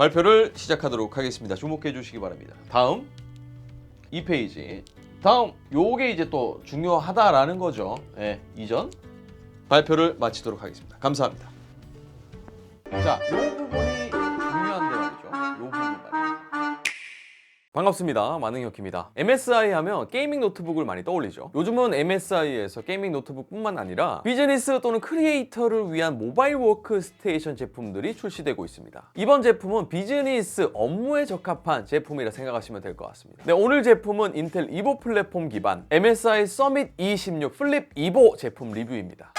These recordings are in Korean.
발표를 시작하도록 하겠습니다. 주목해 주시기 바랍니다. 다음 2페이지. 다음 요게 이제 또 중요하다라는 거죠. 예, 이전 발표를 마치도록 하겠습니다. 감사합니다. 자, 요 부분이 반갑습니다. 만능혁입니다. MSI 하면 게이밍 노트북을 많이 떠올리죠. 요즘은 MSI에서 게이밍 노트북뿐만 아니라 비즈니스 또는 크리에이터를 위한 모바일 워크스테이션 제품들이 출시되고 있습니다. 이번 제품은 비즈니스 업무에 적합한 제품이라 생각하시면 될 것 같습니다. 네, 오늘 제품은 인텔 이보 플랫폼 기반 MSI 서밋 E16 플립 이보 제품 리뷰입니다.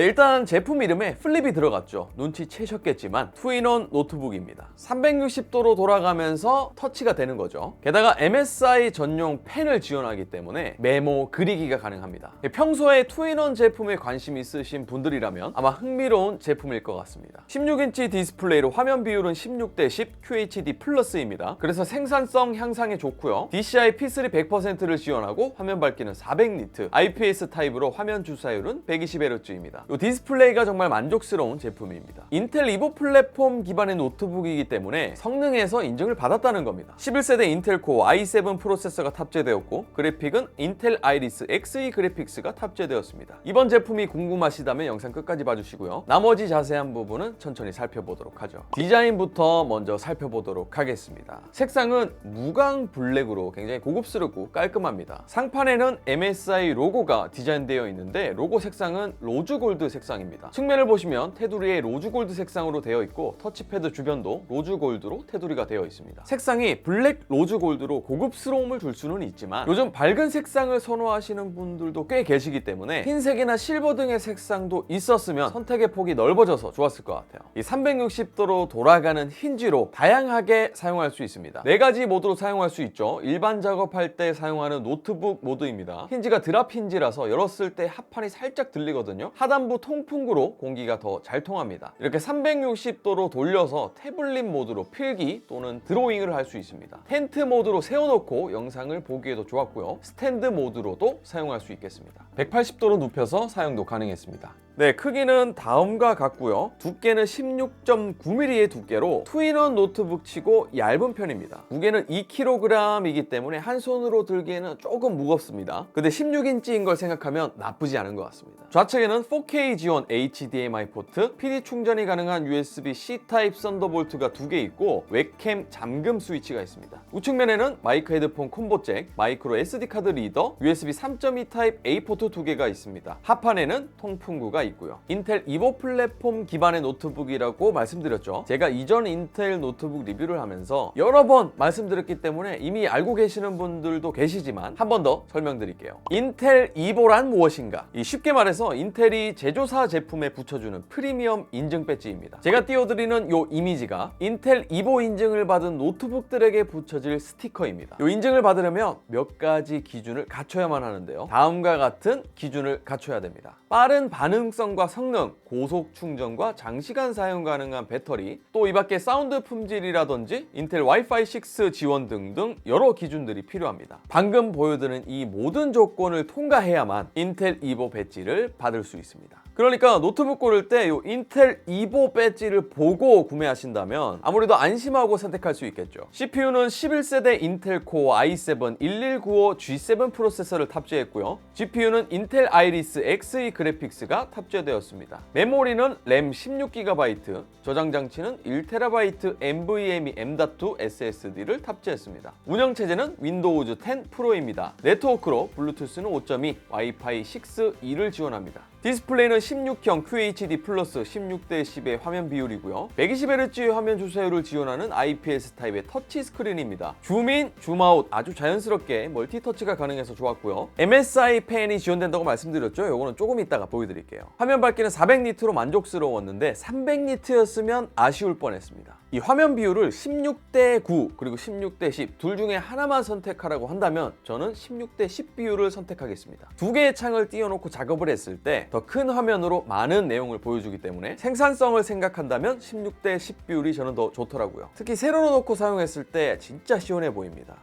네, 일단 제품 이름에 플립이 들어갔죠. 눈치채셨겠지만 투인원 노트북입니다. 360도로 돌아가면서 터치가 되는 거죠. 게다가 MSI 전용 펜을 지원하기 때문에 메모, 그리기가 가능합니다. 평소에 투인원 제품에 관심 있으신 분들이라면 아마 흥미로운 제품일 것 같습니다. 16인치 디스플레이로 화면 비율은 16대 10 QHD 플러스입니다. 그래서 생산성 향상에 좋고요. DCI P3 100%를 지원하고 화면 밝기는 400니트, IPS 타입으로 화면 주사율은 120Hz입니다. 이 디스플레이가 정말 만족스러운 제품입니다. 인텔 이보 플랫폼 기반의 노트북이기 때문에 성능에서 인증을 받았다는 겁니다. 11세대 인텔 코어 i7 프로세서가 탑재되었고 그래픽은 인텔 아이리스 Xe 그래픽스가 탑재되었습니다. 이번 제품이 궁금하시다면 영상 끝까지 봐주시고요. 나머지 자세한 부분은 천천히 살펴보도록 하죠. 디자인부터 먼저 살펴보도록 하겠습니다. 색상은 무광 블랙으로 굉장히 고급스럽고 깔끔합니다. 상판에는 MSI 로고가 디자인되어 있는데 로고 색상은 로즈 골드 색상입니다. 측면을 보시면 테두리에 로즈 골드 색상으로 되어 있고 터치패드 주변도 로즈 골드로 테두리가 되어 있습니다. 색상이 블랙 로즈 골드로 고급스러움을 줄 수는 있지만 요즘 밝은 색상을 선호하시는 분들도 꽤 계시기 때문에 흰색이나 실버 등의 색상도 있었으면 선택의 폭이 넓어져서 좋았을 것 같아요. 이 360도로 돌아가는 힌지로 다양하게 사용할 수 있습니다. 네 가지 모드로 사용할 수 있죠. 일반 작업할 때 사용하는 노트북 모드입니다. 힌지가 드랍 힌지라서 열었을 때 합판이 살짝 들리거든요. 하단 부 통풍구로 공기가 더 잘 통합니다. 이렇게 360도로 돌려서 태블릿 모드로 필기 또는 드로잉을 할 수 있습니다. 텐트 모드로 세워놓고 영상을 보기에도 좋았고요. 스탠드 모드로도 사용할 수 있겠습니다. 180도로 눕혀서 사용도 가능했습니다. 네, 크기는 다음과 같고요. 두께는 16.9mm의 두께로 투인원 노트북 치고 얇은 편입니다. 무게는 2kg이기 때문에 한 손으로 들기에는 조금 무겁습니다. 근데 16인치인 걸 생각하면 나쁘지 않은 것 같습니다. 좌측에는 4K 지원 HDMI 포트, PD 충전이 가능한 USB-C 타입 썬더볼트가 두 개 있고 웹캠 잠금 스위치가 있습니다. 우측면에는 마이크 헤드폰 콤보 잭, 마이크로 SD 카드 리더, USB 3.2 타입 A 포트 두 개가 있습니다. 하판에는 통풍구가 있고요. 인텔 이보 플랫폼 기반의 노트북이라고 말씀드렸죠. 제가 이전 인텔 노트북 리뷰를 하면서 여러 번 말씀드렸기 때문에 이미 알고 계시는 분들도 계시지만 한 번 더 설명드릴게요. 인텔 이보란 무엇인가? 이 쉽게 말해서 인텔이 제 조사 제품에 붙여주는 프리미엄 인증 배지입니다. 제가 띄워드리는 요 이미지가 인텔 이보 인증을 받은 노트북들에게 붙여질 스티커입니다. 요 인증을 받으려면 몇 가지 기준을 갖춰야만 하는데요. 다음과 같은 기준을 갖춰야 됩니다. 빠른 반응성과 성능, 고속 충전과 장시간 사용 가능한 배터리, 또 이 밖에 사운드 품질이라든지 인텔 와이파이 6 지원 등등 여러 기준들이 필요합니다. 방금 보여드린 이 모든 조건을 통과해야만 인텔 이보 배지를 받을 수 있습니다. 그러니까 노트북 고를 때 이 인텔 이보 배지를 보고 구매하신다면 아무래도 안심하고 선택할 수 있겠죠. CPU는 11세대 인텔 코어 i7 1195 G7 프로세서를 탑재했고요. GPU는 인텔 아이리스 Xe 그래픽스가 탑재되었습니다. 메모리는 램 16GB, 저장 장치는 1TB NVMe M.2 SSD를 탑재했습니다. 운영 체제는 윈도우즈 10 프로입니다. 네트워크로 블루투스는 5.2, 와이파이 6E를 지원합니다. 디스플레이는 16형 QHD 플러스 16대 10의 화면 비율이고요. 120Hz 화면 주사율을 지원하는 IPS 타입의 터치 스크린입니다. 줌인, 줌아웃 아주 자연스럽게 멀티 터치가 가능해서 좋았고요. MSI 펜이 지원된다고 말씀드렸죠. 요거는 조금 이따가 보여드릴게요. 화면 밝기는 400니트로 만족스러웠는데 300니트였으면 아쉬울 뻔했습니다. 이 화면 비율을 16대 9 그리고 16대 10 둘 중에 하나만 선택하라고 한다면 저는 16대 10 비율을 선택하겠습니다. 두 개의 창을 띄워놓고 작업을 했을 때 더 큰 화면으로 많은 내용을 보여주기 때문에 생산성을 생각한다면 16대 10 비율이 저는 더 좋더라고요. 특히 세로로 놓고 사용했을 때 진짜 시원해 보입니다.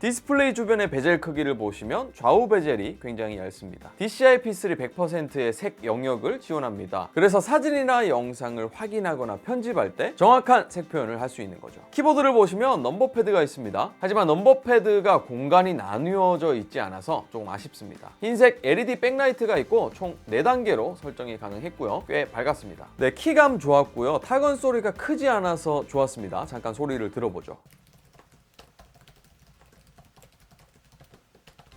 디스플레이 주변의 베젤 크기를 보시면 좌우 베젤이 굉장히 얇습니다. DCI P3 100%의 색 영역을 지원합니다. 그래서 사진이나 영상을 확인하거나 편집할 때 정확한 색 표현을 할 수 있는 거죠. 키보드를 보시면 넘버 패드가 있습니다. 하지만 넘버 패드가 공간이 나누어져 있지 않아서 조금 아쉽습니다. 흰색 LED 백라이트가 있고 총 4단계로 설정이 가능했고요. 꽤 밝았습니다. 네, 키감 좋았고요. 타건 소리가 크지 않아서 좋았습니다. 잠깐 소리를 들어보죠.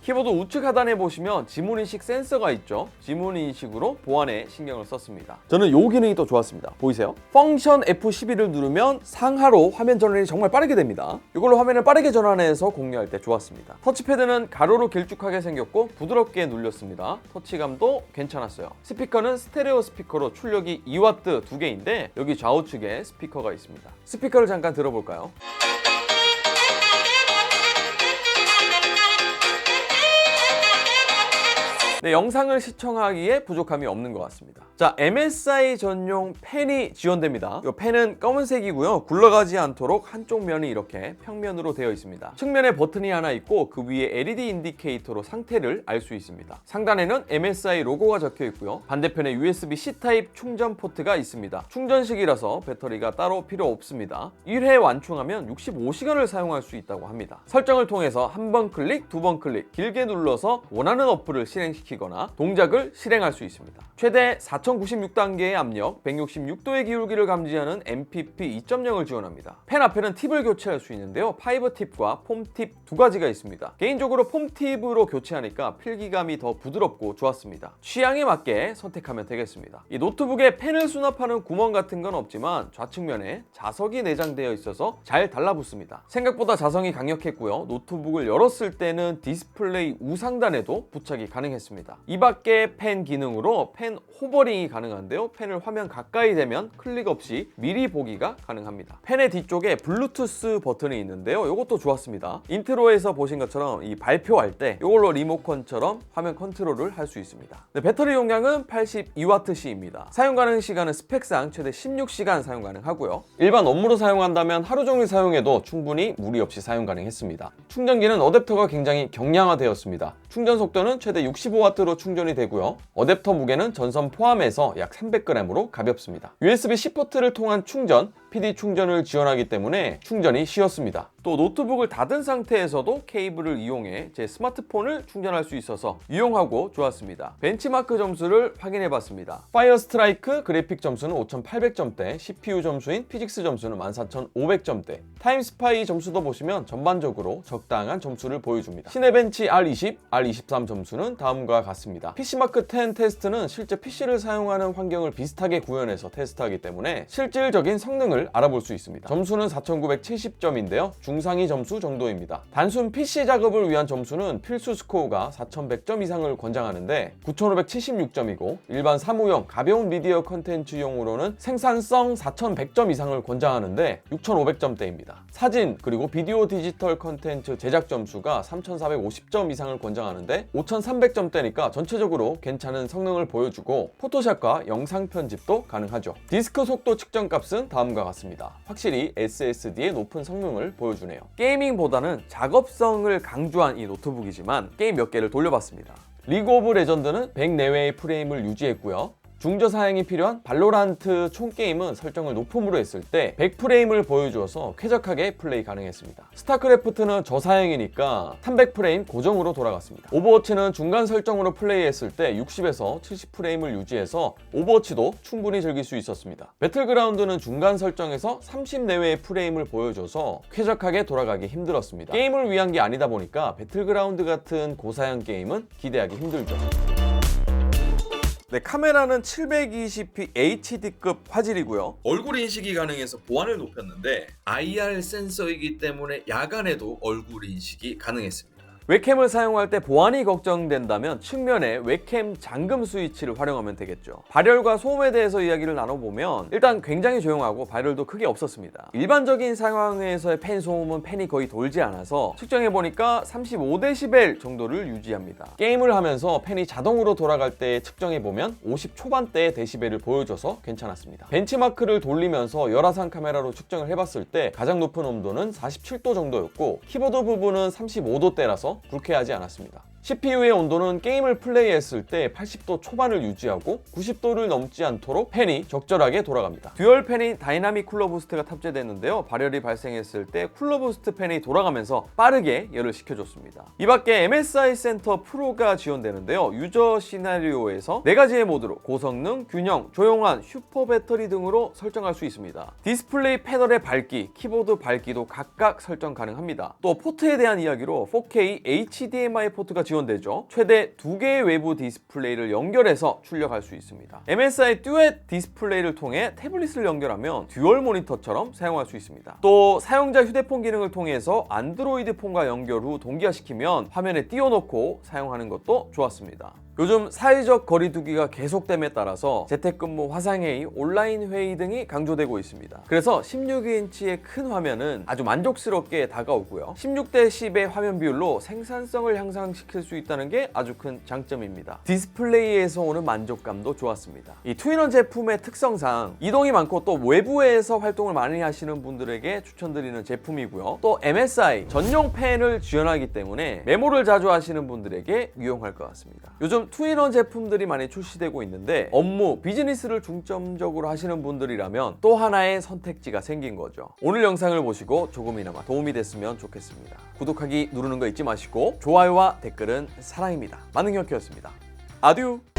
키보드 우측 하단에 보시면 지문인식 센서가 있죠. 지문인식으로 보안에 신경을 썼습니다. 저는 이 기능이 더 좋았습니다. 보이세요? 펑션 F12를 누르면 상하로 화면 전환이 정말 빠르게 됩니다. 이걸로 화면을 빠르게 전환해서 공유할 때 좋았습니다. 터치패드는 가로로 길쭉하게 생겼고 부드럽게 눌렸습니다. 터치감도 괜찮았어요. 스피커는 스테레오 스피커로 출력이 2W 두 개인데 여기 좌우측에 스피커가 있습니다. 스피커를 잠깐 들어볼까요? 네, 영상을 시청하기에 부족함이 없는 것 같습니다. 자, MSI 전용 펜이 지원됩니다. 이 펜은 검은색이고요. 굴러가지 않도록 한쪽 면이 이렇게 평면으로 되어 있습니다. 측면에 버튼이 하나 있고 그 위에 LED 인디케이터로 상태를 알 수 있습니다. 상단에는 MSI 로고가 적혀 있고요. 반대편에 USB-C 타입 충전 포트가 있습니다. 충전식이라서 배터리가 따로 필요 없습니다. 1회 완충하면 65시간을 사용할 수 있다고 합니다. 설정을 통해서 한 번 클릭, 두 번 클릭, 길게 눌러서 원하는 어플을 실행시키거나 동작을 실행할 수 있습니다. 최대 4096단계의 압력, 166도의 기울기를 감지하는 MPP 2.0을 지원합니다. 펜 앞에는 팁을 교체할 수 있는데요. 파이버 팁과 폼 팁 두 가지가 있습니다. 개인적으로 폼 팁으로 교체하니까 필기감이 더 부드럽고 좋았습니다. 취향에 맞게 선택하면 되겠습니다. 이 노트북에 펜을 수납하는 구멍 같은 건 없지만 좌측면에 자석이 내장되어 있어서 잘 달라붙습니다. 생각보다 자성이 강력했고요. 노트북을 열었을 때는 디스플레이 우상단에도 부착이 가능했습니다. 이 밖에 펜 기능으로 펜 호버링 이 가능한데요. 펜을 화면 가까이 대면 클릭 없이 미리 보기가 가능합니다. 펜의 뒤쪽에 블루투스 버튼이 있는데요. 이것도 좋았습니다. 인트로에서 보신 것처럼 이 발표할 때 이걸로 리모컨처럼 화면 컨트롤을 할 수 있습니다. 네, 배터리 용량은 82Wh입니다. 사용 가능 시간은 스펙상 최대 16시간 사용 가능하고요. 일반 업무로 사용한다면 하루 종일 사용해도 충분히 무리 없이 사용 가능했습니다. 충전기는 어댑터가 굉장히 경량화되었습니다. 충전 속도는 최대 65W로 충전이 되고요. 어댑터 무게는 전선 포함해서 약 300g으로 가볍습니다. USB-C 포트를 통한 충전, PD 충전을 지원하기 때문에 충전이 쉬웠습니다. 또 노트북을 닫은 상태에서도 케이블을 이용해 제 스마트폰을 충전할 수 있어서 유용하고 좋았습니다. 벤치마크 점수를 확인해 봤습니다. 파이어 스트라이크 그래픽 점수는 5800점대, CPU 점수인 피직스 점수는 14500점대, 타임스파이 점수도 보시면 전반적으로 적당한 점수를 보여줍니다. 시네벤치 R20, R23 점수는 다음과 같습니다. PC마크 10 테스트는 실제 PC를 사용하는 환경을 비슷하게 구현해서 테스트하기 때문에 실질적인 성능을 알아볼 수 있습니다. 점수는 4970점인데요. 중상위 점수 정도입니다. 단순 PC 작업을 위한 점수는 필수 스코어가 4100점 이상을 권장하는데 9576점이고 일반 사무용 가벼운 미디어 컨텐츠용으로는 생산성 4100점 이상을 권장하는데 6500점대입니다. 사진 그리고 비디오 디지털 컨텐츠 제작 점수가 3450점 이상을 권장하는데 5300점대니까 전체적으로 괜찮은 성능을 보여주고 포토샵과 영상 편집도 가능하죠. 디스크 속도 측정 값은 다음과 같습니다. 확실히 SSD의 높은 성능을 보여주네요. 게이밍보다는 작업성을 강조한 이 노트북이지만 게임 몇 개를 돌려봤습니다. 리그 오브 레전드는 100 내외의 프레임을 유지했고요. 중저 사양이 필요한 발로란트 총 게임은 설정을 높음으로 했을 때 100프레임을 보여주어서 쾌적하게 플레이 가능했습니다. 스타크래프트는 저사양이니까 300프레임 고정으로 돌아갔습니다. 오버워치는 중간 설정으로 플레이했을 때 60에서 70프레임을 유지해서 오버워치도 충분히 즐길 수 있었습니다. 배틀그라운드는 중간 설정에서 30 내외의 프레임을 보여줘서 쾌적하게 돌아가기 힘들었습니다. 게임을 위한 게 아니다 보니까 배틀그라운드 같은 고사양 게임은 기대하기 힘들죠. 네, 카메라는 720p HD급 화질이고요. 얼굴 인식이 가능해서 보안을 높였는데 IR 센서이기 때문에 야간에도 얼굴 인식이 가능했습니다. 웹캠을 사용할 때 보안이 걱정된다면 측면에 웹캠 잠금 스위치를 활용하면 되겠죠. 발열과 소음에 대해서 이야기를 나눠보면 일단 굉장히 조용하고 발열도 크게 없었습니다. 일반적인 상황에서의 팬 소음은 팬이 거의 돌지 않아서 측정해보니까 35dB 정도를 유지합니다. 게임을 하면서 팬이 자동으로 돌아갈 때 측정해보면 50 초반대의 데시벨을 보여줘서 괜찮았습니다. 벤치마크를 돌리면서 열화상 카메라로 측정을 해봤을 때 가장 높은 온도는 47도 정도였고 키보드 부분은 35도대라서 불쾌하지 않았습니다. CPU의 온도는 게임을 플레이했을 때 80도 초반을 유지하고 90도를 넘지 않도록 팬이 적절하게 돌아갑니다. 듀얼 팬이 다이나믹 쿨러 부스트가 탑재됐는데요. 발열이 발생했을 때 쿨러 부스트 팬이 돌아가면서 빠르게 열을 식혀줬습니다. 이 밖에 MSI 센터 프로가 지원되는데요. 유저 시나리오에서 네 가지의 모드로 고성능, 균형, 조용한, 슈퍼 배터리 등으로 설정할 수 있습니다. 디스플레이 패널의 밝기, 키보드 밝기도 각각 설정 가능합니다. 또 포트에 대한 이야기로 4K HDMI 포트가 지원 되죠. 최대 두 개의 외부 디스플레이를 연결해서 출력할 수 있습니다. MSI 듀엣 디스플레이를 통해 태블릿을 연결하면 듀얼 모니터처럼 사용할 수 있습니다. 또 사용자 휴대폰 기능을 통해서 안드로이드 폰과 연결 후 동기화시키면 화면에 띄워놓고 사용하는 것도 좋았습니다. 요즘 사회적 거리두기가 계속됨에 따라서 재택근무, 화상회의, 온라인 회의 등이 강조되고 있습니다. 그래서 16인치의 큰 화면은 아주 만족스럽게 다가오고요. 16대 10의 화면 비율로 생산성을 향상시킬 수 있다는 게 아주 큰 장점입니다. 디스플레이에서 오는 만족감도 좋았습니다. 이 투인원 제품의 특성상 이동이 많고 또 외부에서 활동을 많이 하시는 분들에게 추천드리는 제품이고요. 또 MSI 전용 펜을 지원하기 때문에 메모를 자주 하시는 분들에게 유용할 것 같습니다. 요즘 투인원 제품들이 많이 출시되고 있는데 업무, 비즈니스를 중점적으로 하시는 분들이라면 또 하나의 선택지가 생긴 거죠. 오늘 영상을 보시고 조금이나마 도움이 됐으면 좋겠습니다. 구독하기 누르는 거 잊지 마시고 좋아요와 댓글은 사랑입니다. 만능혁이었습니다. 아듀!